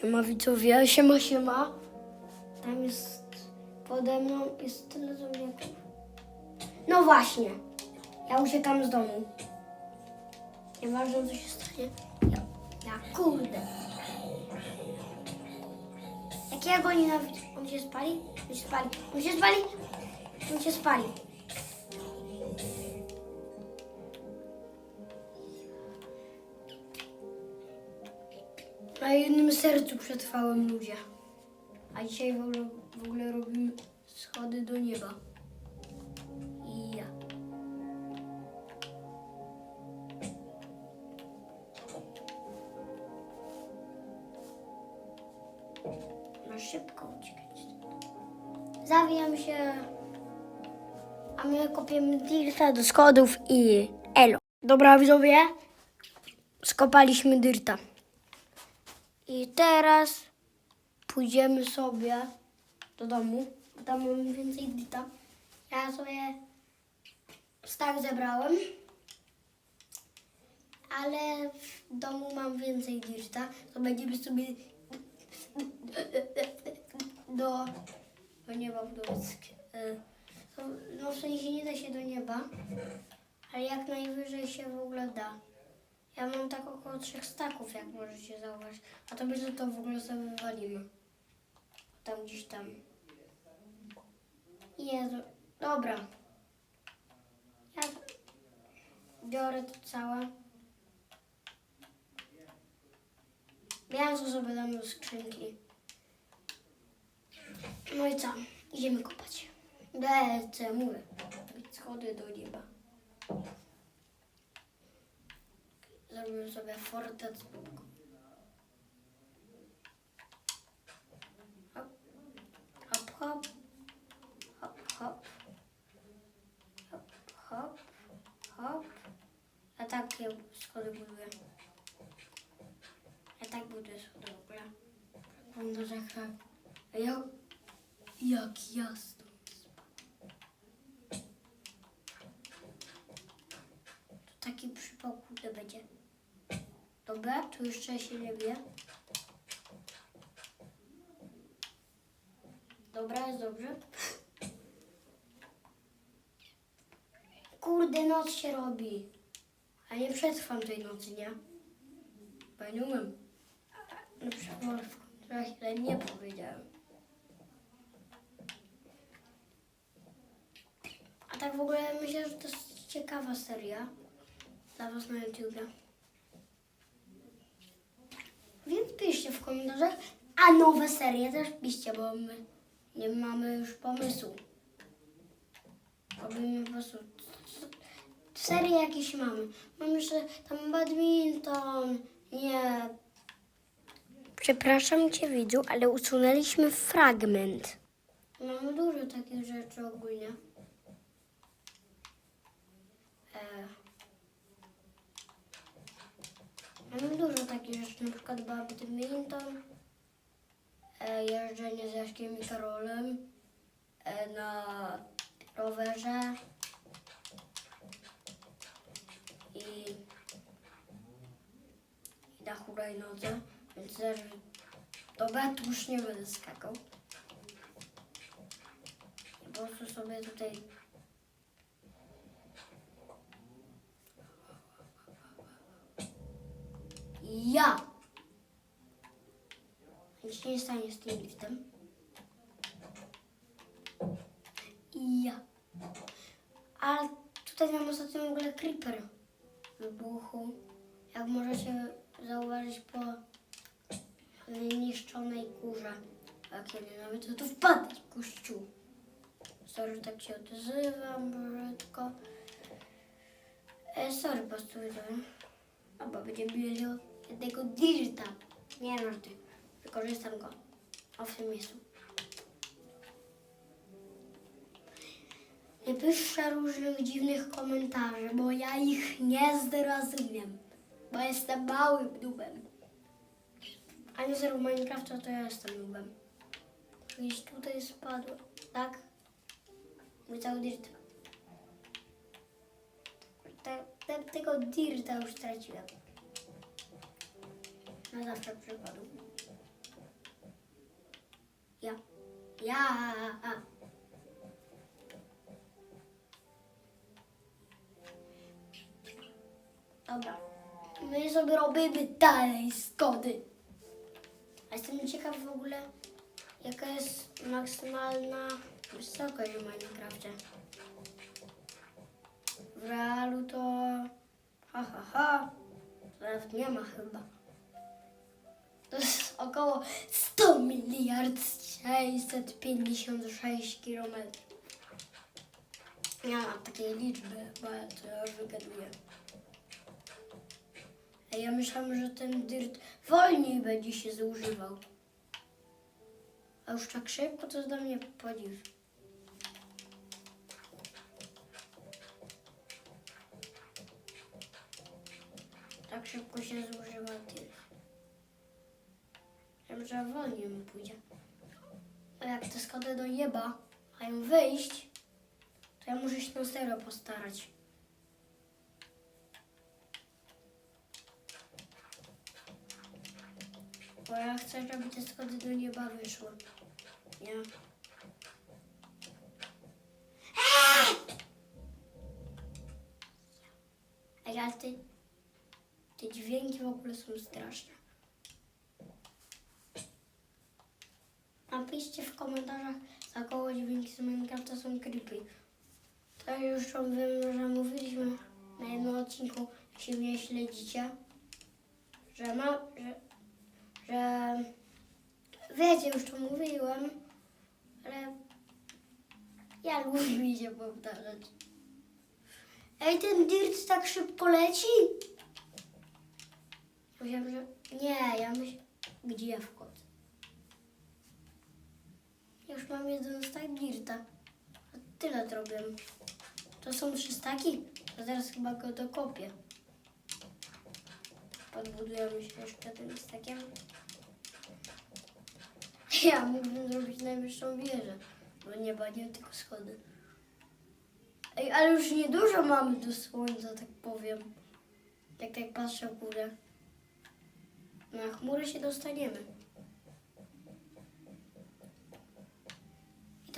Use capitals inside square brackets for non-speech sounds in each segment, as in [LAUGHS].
Siema widzowie, siema, siema. Tam jest pode mną, jest tyle zombiaków. No właśnie, ja uciekam z domu. Nieważne co się stanie. Ja, ja kurde. Jak ja go nienawidzę. On się spali? On się spali. On się spali? On się spali. Na jednym sercu przetrwałem ludzie. A dzisiaj w ogóle, w ogóle robimy schody do nieba. I ja. Na szybko uciekać. Zawijam się. A my kopiemy dirta do schodów i elo. Dobra widzowie, skopaliśmy dirta. I teraz pójdziemy sobie do domu, tam mamy więcej dirta. Ja sobie stak zebrałem, ale w domu mam więcej dirta, to będziemy sobie do, do nieba budować. e, No w sensie nie da się do nieba, ale jak najwyżej się w ogóle da. Ja mam tak około trzech staków, jak możecie zauważyć. A to będzie to w ogóle sobie wywalimy. Tam gdzieś tam. Jezu, dobra. Ja biorę to całe. Mięso sobie dam do skrzynki. No i co? Idziemy kopać. Lecę, mówię. Schody do nieba. Zrobimy sobie fortec. Hop, hop, hop, hop, hop, hop, hop, hop. Ja tak je schody buduję. Ja tak buduję schody w ogóle. Wygląda rzeka. A ja, jak jasno. Taki przypał będzie. Dobra, tu jeszcze się nie wie. Dobra, jest dobrze. Kurde, noc się robi. A nie przetrwam tej nocy, nie? Bo ja nie umiem. Na przykład źle nie powiedziałem. A tak w ogóle myślę, że to jest ciekawa seria dla Was na YouTubie. Więc piszcie w komentarzach, a nowe serie też piszcie, bo my nie mamy już pomysłu. Robimy po prostu serie jakieś mamy. Mamy jeszcze tam badminton, nie. Przepraszam Cię widzu, ale usunęliśmy fragment. Mamy dużo takich rzeczy ogólnie. Mamy dużo takich rzeczy, na przykład badminton, e, jeżdżenie z Jaśkiem i Karolem e, na rowerze i, na hulajnodze, więc też tu już nie będę skakał. Po prostu sobie tutaj Ja! Się nie stanie z tym liftem. I ja. A tutaj mam ostatnio w ogóle creeper wybuchu. Jak możecie zauważyć po wyniszczonej górze. A kiedy nawet to tu wpadać kościół. Sorry, że tak się odzywam brzydko. E, sorry, po prostu widzowie. Albo będziemy mieli jednego dirta. Nie no, ty. Wykorzystam go. O w. Nie piszcie różnych dziwnych komentarzy, bo ja ich nie zrozumiem. Bo jestem małym dubem. A nie zero Minecrafta, to ja jestem nubem. Gdzieś tutaj spadłem, tak? Mój cały dirt. Te, tego dirta już straciłem. Na zawsze przypadł. ja. Dobra. My sobie robimy dalej skody. A jestem ciekaw w ogóle, jaka jest maksymalna wysokość w Minecrafcie. W realu to... Ha, ha, ha. Nawet nie ma chyba. Około 100 miliard 656 kilometrów. Nie mam takiej liczby, bo ja to już wygaduję. A ja myślałam, że ten dirt wolniej będzie się zużywał. A już tak szybko to dla mnie podziw. Tak szybko się zużywa dirt. Wiem, że wolniej mu pójdzie. A jak te schody do nieba mają wyjść, to ja muszę się na serio postarać. Bo ja chcę, żeby te schody do nieba wyszły. Nie? Ej, ale te, te dźwięki w ogóle są straszne. Napiszcie w komentarzach, za koło dźwięki z Minecrafta są creepy. To już wiem, że mówiliśmy na jednym odcinku, jeśli mnie śledzicie, że ma, że, że wiecie, już to mówiłem, ale ja lubię mi się powtarzać. Ej, ten dirt tak szybko leci? Myślałem, że... Nie, ja myślę... Gdzie wchodzę? Już mam jeden stack dirta. A tyle zrobię. To są trzy staki? To zaraz chyba go dokopię. Podbudujemy się jeszcze tym stakiem. [LAUGHS] Ja mógłbym zrobić najwyższą wieżę. Bo nieba nie tylko schody. Ej, ale już niedużo mamy do słońca, tak powiem. Jak tak patrzę w górę. Na chmury się dostaniemy.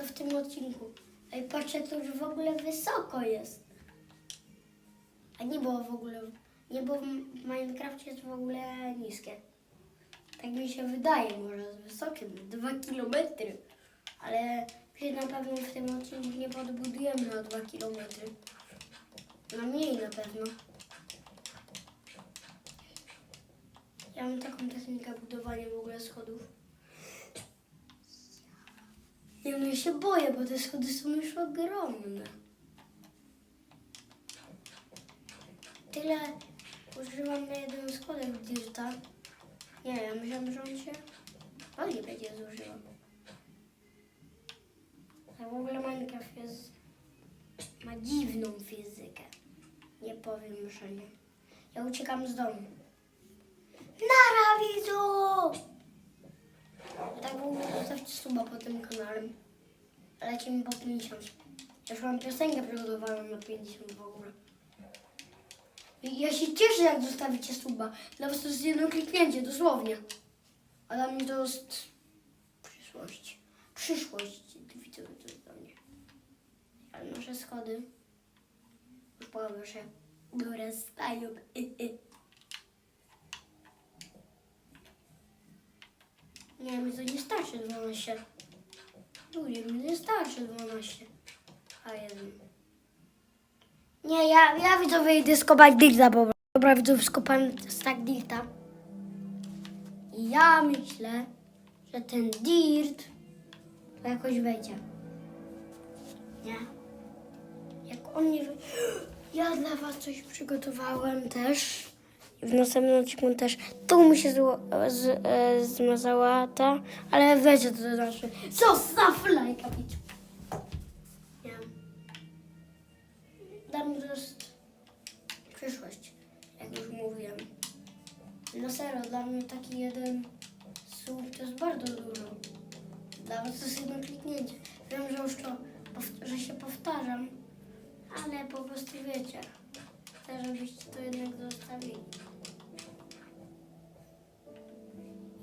To w tym odcinku. Ej, patrzcie, jak to już w ogóle wysoko jest. A nie było w ogóle, nie było w Minecrafcie jest w ogóle niskie. Tak mi się wydaje, może jest wysokie, dwa kilometry. Ale my na pewno w tym odcinku nie podbudujemy na dwa kilometry. Na mniej na pewno. Ja mam taką technikę budowania w ogóle schodów. Ja mnie się boję, bo te schody są już ogromne. Tyle używam na jednym schodek dirta. Nie, ja myślałam, że on się wolniej będzie zużywał. A w ogóle Minecraft jest, ma dziwną fizykę. Nie powiem, że nie. Ja uciekam z domu. Nara, widzu! Tak w ogóle zostawcie suba po tym kanale. Lecimy po 50. Już mam piosenkę przygotowaną na 50 w ogóle. Ja się cieszę, jak zostawicie suba. Dla was to jest jedno kliknięcie, dosłownie. A dla mnie to jest przyszłość. Przyszłość, widzowie, to jest dla mnie. Ale nasze schody już powiem, że dorastają. Nie, mi to nie starczy 12. Ludzie, mi nie starczy 12. A jeden. Nie, ja, ja widzowie idę skopać dirta, bo dobra widzów skopałem stack dirta. I ja myślę, że ten dirt to jakoś wejdzie. Nie? Jak on nie. [GASPS] Ja dla was coś przygotowałem też. W następnym odcinku też. Tu mi się zło, z, e, zmazała ta, ale wiecie co to znaczy. Zostaw lajka, bić. Nie. Dla mnie przyszłość, jak już mówiłem. No serio, dla mnie taki jeden słup to jest bardzo dużo. Dla was to jest jedno kliknięcie. Wiem, że już to, że się powtarzam, ale po prostu wiecie. Chcę, żebyście to jednak zostawili.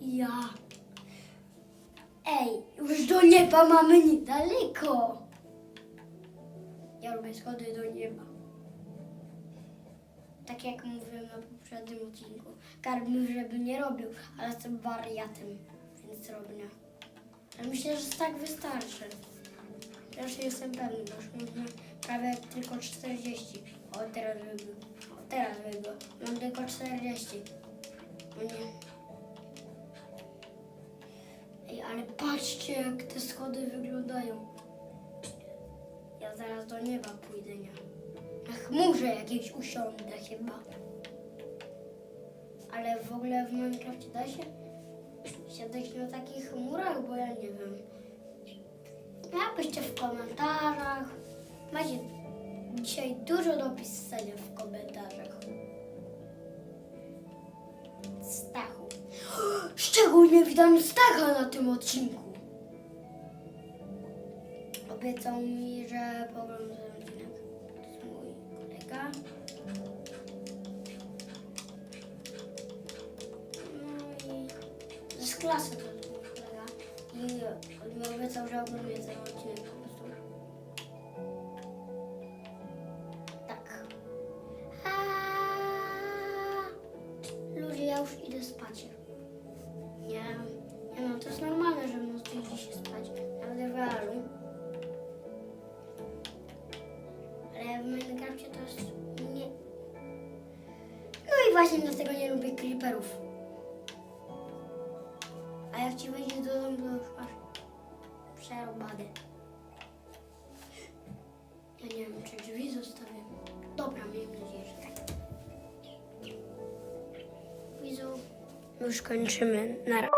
Ja. Ej, już do nieba mamy niedaleko. Ja robię schody do nieba. Tak jak mówiłem na poprzednim odcinku. Karp żeby nie robił, ale jestem wariatem, więc robię. Ale myślę, że tak wystarczy. Nie jestem pewny, bo już mamy prawie tylko 40. O, teraz wybił. O, teraz wybił. Mam tylko 40. O nie. Ale patrzcie, jak te schody wyglądają. Ja zaraz do nieba pójdę, nie? Na chmurze jakiejś usiądę chyba. Ale w ogóle w Minecrafcie da się siadać na takich chmurach, bo ja nie wiem. Napiszcie w komentarzach. Macie dzisiaj dużo do pisania w komentarzach. Stachu. Szczególnie witam Stacha na tym odcinku. Obiecał mi, że pogląd ten odcinek. To jest mój kolega. No i z klasy to jest mój kolega. I on mi obiecał, że oglądnie ten odcinek. Tak. Już idę spać. Właśnie dlatego nie lubię creeperów. A jak ci wejdzie do domu, to już masz przerobane. Ja nie wiem, czy drzwi zostawię. Dobra, miejmy nadzieję, że tak. Widzów. Już kończymy. Na razie.